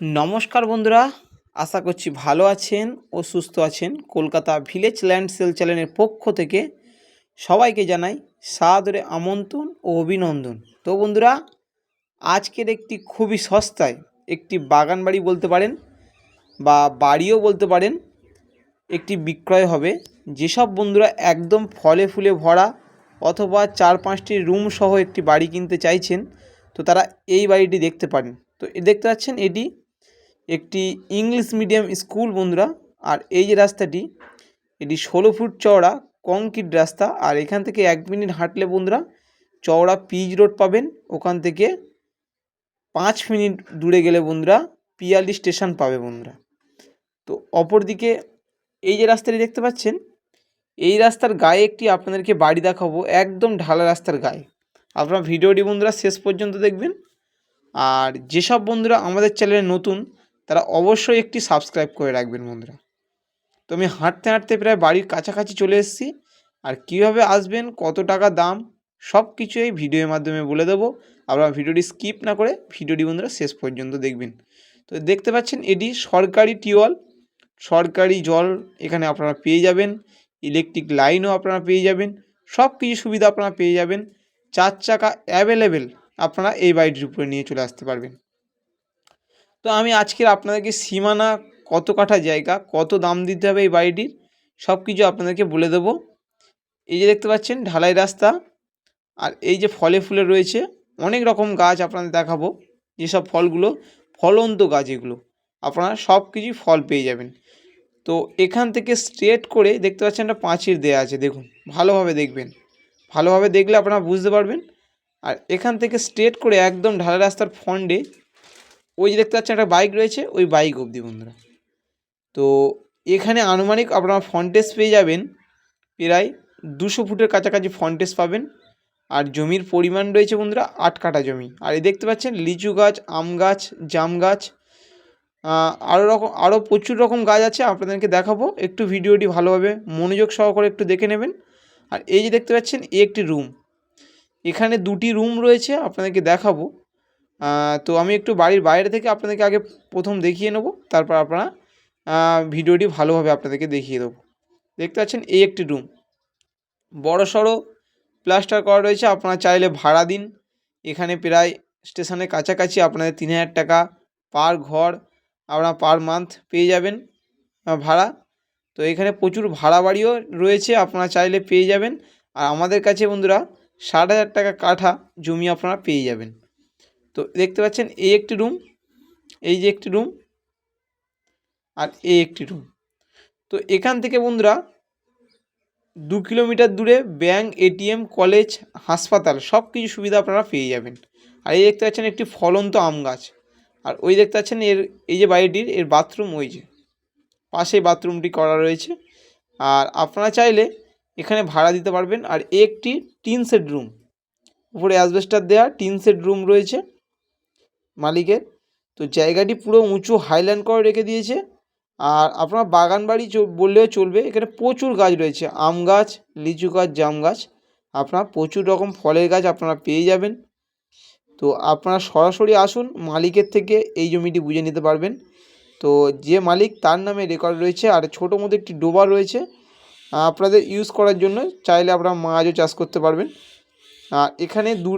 নমস্কার বন্ধুরা, আশা করছি ভালো আছেন ও সুস্থ আছেন। কলকাতা ভিলেজ ল্যান্ড সেল চ্যানেলের পক্ষ থেকে সবাইকে জানাই সাদরে আমন্ত্রণ ও অভিনন্দন। তো বন্ধুরা, আজকের একটি খুবই সস্তায় একটি বাগান বাড়ি বলতে পারেন বা বাড়িও বলতে পারেন, একটি বিক্রয় হবে। যেসব বন্ধুরা একদম ফলে ফুলে ভরা অথবা চার পাঁচটি রুম সহ একটি বাড়ি কিনতে চাইছেন, তো তারা এই বাড়িটি দেখতে পারেন। তো দেখতে পাচ্ছেন এটি একটি ইংলিশ মিডিয়াম স্কুল বন্ধুরা, আর এই যে রাস্তাটি, এটি ষোলো ফুট চওড়া কংক্রিট রাস্তা, আর এখান থেকে এক মিনিট হাঁটলে বন্ধুরা, চওড়া পিচ রোড পাবেন। ওখান থেকে পাঁচ মিনিট দূরে গেলে বন্ধুরা, পিয়ালি স্টেশন পাবে বন্ধুরা। তো অপরদিকে এই যে রাস্তাটি দেখতে পাচ্ছেন, এই রাস্তার গায়ে একটি আপনাদেরকে বাড়ি দেখাবো, একদম ঢালা রাস্তার গায়ে। আপনারা ভিডিওটি বন্ধুরা শেষ পর্যন্ত দেখবেন। আর যেসব বন্ধুরা আমাদের চ্যানেলে নতুন তারা অবশ্যই একটি সাবস্ক্রাইব করে রাখবেন বন্ধুরা। তো আমি হাঁটতে হাঁটতে প্রায় বাড়ির কাছাকাছি চলে এসেছি। আর কীভাবে আসবেন, কত টাকা দাম সব কিছু এই ভিডিওর মাধ্যমে বলে দেবো। আপনারা ভিডিওটি স্কিপ না করে ভিডিওটি বন্ধুরা শেষ পর্যন্ত দেখবেন। তো দেখতে পাচ্ছেন, এটি সরকারি টিউবওয়েল। সরকারি জল এখানে আপনারা পেয়ে যাবেন। ইলেকট্রিক লাইনও আপনারা পেয়ে যাবেন। সব কিছু সুবিধা আপনারা পেয়ে যাবেন। চার চাকা অ্যাভেলেবেল আপনারা এই বাড়িটির উপরে নিয়ে চলে আসতে পারবেন। তো আমি আজকের আপনাদেরকে সীমানা কত কাঠা জায়গা, কত দাম দিতে হবে এই বাড়িটির সব কিছু আপনাদেরকে বলে দেবো। এই যে দেখতে পাচ্ছেন, ঢালাই রাস্তা আর এই যে ফলে ফুলে রয়েছে, অনেক রকম গাছ আপনাদের দেখাবো, যেসব ফলগুলো, ফলন্ত গাছ এগুলো। আপনারা সব কিছুই ফল পেয়ে যাবেন। তো এখান থেকে স্ট্রেট করে দেখতে পাচ্ছেন একটা পাঁচির দেয়া আছে, দেখুন, ভালোভাবে দেখবেন। ভালোভাবে দেখলে আপনারা বুঝতে পারবেন। আর এখান থেকে স্ট্রেট করে একদম ঢালা রাস্তার ফন্ডে ওই যে দেখতে পাচ্ছেন একটা বাইক রয়েছে, ওই বাইক অবধি বন্ধুরা। তো এখানে আনুমানিক আপনারা ফন্টেস পেয়ে যাবেন, প্রায় দুশো ফুটের কাছাকাছি ফন্টেস পাবেন। আর জমির পরিমাণ রয়েছে বন্ধুরা, আট কাঠা জমি। আর এই দেখতে পাচ্ছেন লিচু গাছ, আম গাছ, জাম গাছ আরও রকম আরও প্রচুর রকম গাছ আছে, আপনাদেরকে দেখাবো। একটু ভিডিওটি ভালোভাবে মনোযোগ সহকারে একটু দেখে নেবেন। আর এই যে দেখতে পাচ্ছেন, এ একটি রুম এখানে দুটি রুম রয়েছে, আপনাদেরকে দেখাবো। তো আমি একটু বাড়ির বাইরে থেকে আপনাদেরকে আগে প্রথম দেখিয়ে নেব, তারপর আপনারা ভিডিওটি ভালোভাবে আপনাদেরকে দেখিয়ে দেবো। দেখতে পাচ্ছেন, এই একটি রুম বড় সড়ো প্লাস্টার করা রয়েছে, আপনারা চাইলে ভাড়া দিন। এখানে প্রায় স্টেশনের কাছাকাছি আপনাদের তিন হাজার টাকা পার ঘর আপনারা পার মান্থ পেয়ে যাবেন ভাড়া। তো এখানে প্রচুর ভাড়া বাড়িও রয়েছে, আপনারা চাইলে পেয়ে যাবেন। আর আমাদের কাছে বন্ধুরা, ষাট হাজার টাকা কাঠা জমি আপনারা পেয়ে যাবেন। তো দেখতে পাচ্ছেন, এই একটি রুম এই যে একটি রুম আর এই একটি রুম তো এখান থেকে বন্ধুরা, দু কিলোমিটার দূরে ব্যাঙ্ক এটিএম কলেজ হাসপাতাল সব কিছু সুবিধা আপনারা পেয়ে যাবেন। আর এই দেখতে পাচ্ছেন একটি ফলন্ত আম গাছ। আর ওই দেখতে পাচ্ছেন এর, এই যে বাড়িটির, এর বাথরুম ওই যে। পাশে বাথরুমটি করা রয়েছে। আর আপনারা চাইলে এখানে ভাড়া দিতে পারবেন। আর একটি টিন সেট রুম উপরে অ্যাসবেস্টার দেওয়া টিন সেট রুম রয়েছে। মালিকের। তো জায়গাটি পুরো উঁচু হাইল্যান্ড করে রেখে দিয়েছে। আর আপনার বাগান বাড়ি বললেও চলবে, এখানে প্রচুর গাছ রয়েছে। আম গাছ, লিচু গাছ, জাম গাছ, আপনার প্রচুর রকম ফলের গাছ আপনারা পেয়ে যাবেন। তো আপনারা সরাসরি আসুন, মালিকের থেকে এই জমিটি বুঝে নিতে পারবেন। তো যে মালিক তার নামে রেকর্ড রয়েছে, আর ছোটো মতো একটি ডোবা রয়েছে, আপনাদের ইউজ করার জন্য চাইলে আপনারা মাছও চাষ করতে পারবেন। আর এখানে দু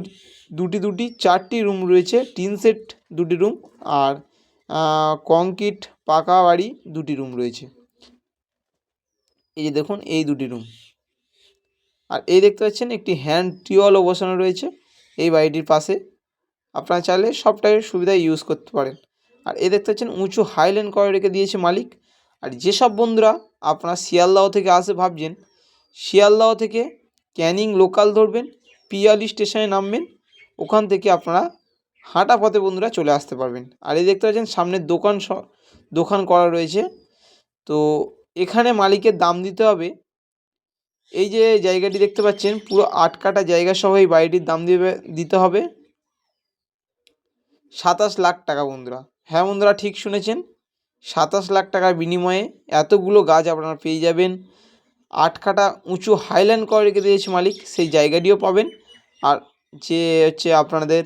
দুটি দুটি, চারটি রুম রয়েছে, টিন সেট দুটি রুম আর কংক্রিট পাকা বাড়ি দুটি রুম রয়েছে। এই যে দেখুন, এই দুটি রুম আর এই দেখতে পাচ্ছেন একটি হ্যান্ড টিওয়ালও বসানো রয়েছে এই বাড়িটির পাশে। আপনারা চাইলে সবটাই সুবিধা ইউজ করতে পারেন। আর এই দেখতে পাচ্ছেন, উঁচু হাইল্যান্ড করে রেখে দিয়েছে মালিক। আর যেসব বন্ধুরা আপনারা শিয়ালদাহ থেকে আসে ভাবছেন, শিয়ালদাহ থেকে ক্যানিং লোকাল ধরবেন, পিয়ালি স্টেশনে নামবেন ওখান থেকে আপনারা হাঁটা পথে বন্ধুরা চলে আসতে পারবেন। আর এই দেখতে পাচ্ছেন সামনের দোকান দোকান করা রয়েছে। তো এখানে মালিকের দাম দিতে হবে। এই যে জায়গাটি দেখতে পাচ্ছেন, পুরো আট কাটা জায়গা সহ এই বাড়িটির দাম দিবে, দিতে হবে। সাতাশ লাখ টাকা বন্ধুরা। হ্যাঁ বন্ধুরা, ঠিক শুনেছেন। সাতাশ লাখ টাকার বিনিময়ে এতগুলো গাছ আপনারা পেয়ে যাবেন। আট কাটা উঁচু হাইল্যান্ড করে রেখে দিয়েছে মালিক, সেই জায়গাটিও পাবেন। আর যে হচ্ছে আপনাদের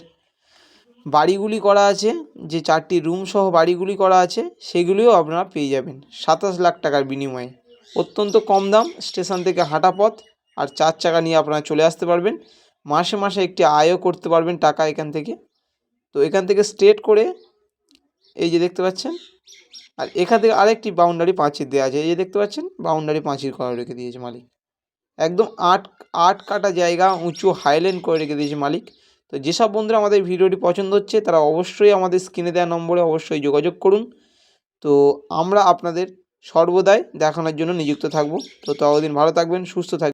বাড়িগুলি করা আছে, যে চারটি রুম সহ বাড়িগুলি করা আছে, সেগুলিও আপনারা পেয়ে যাবেন সাতাশ লাখ টাকার বিনিময়ে। অত্যন্ত কম দাম, স্টেশন থেকে হাঁটা পথ আর চার চাকা নিয়ে আপনারা চলে আসতে পারবেন। মাসে মাসে একটি আয়ও করতে পারবেন টাকা এখান থেকে। তো এখান থেকে স্ট্রেট করে এই যে দেখতে পাচ্ছেন, আর এখান থেকে আরেকটি বাউন্ডারি পাঁচির দেওয়া আছে, এই যে দেখতে পাচ্ছেন বাউন্ডারি পাঁচির করা রেখে দিয়েছে মালিক। একদম আট আট কাটা জায়গা উঁচু হাইল্যান্ড করে রেখে দিয়েছে মালিক। তো যেসব বন্ধুরা আমাদের ভিডিওটি পছন্দ হচ্ছে, তারা অবশ্যই আমাদের স্ক্রিনে দেওয়া নম্বরে অবশ্যই যোগাযোগ করুন। তো আমরা আপনাদের সর্বদাই দেখানোর জন্য নিযুক্ত থাকব। তো ততদিন ভালো থাকবেন, সুস্থ থাকবেন।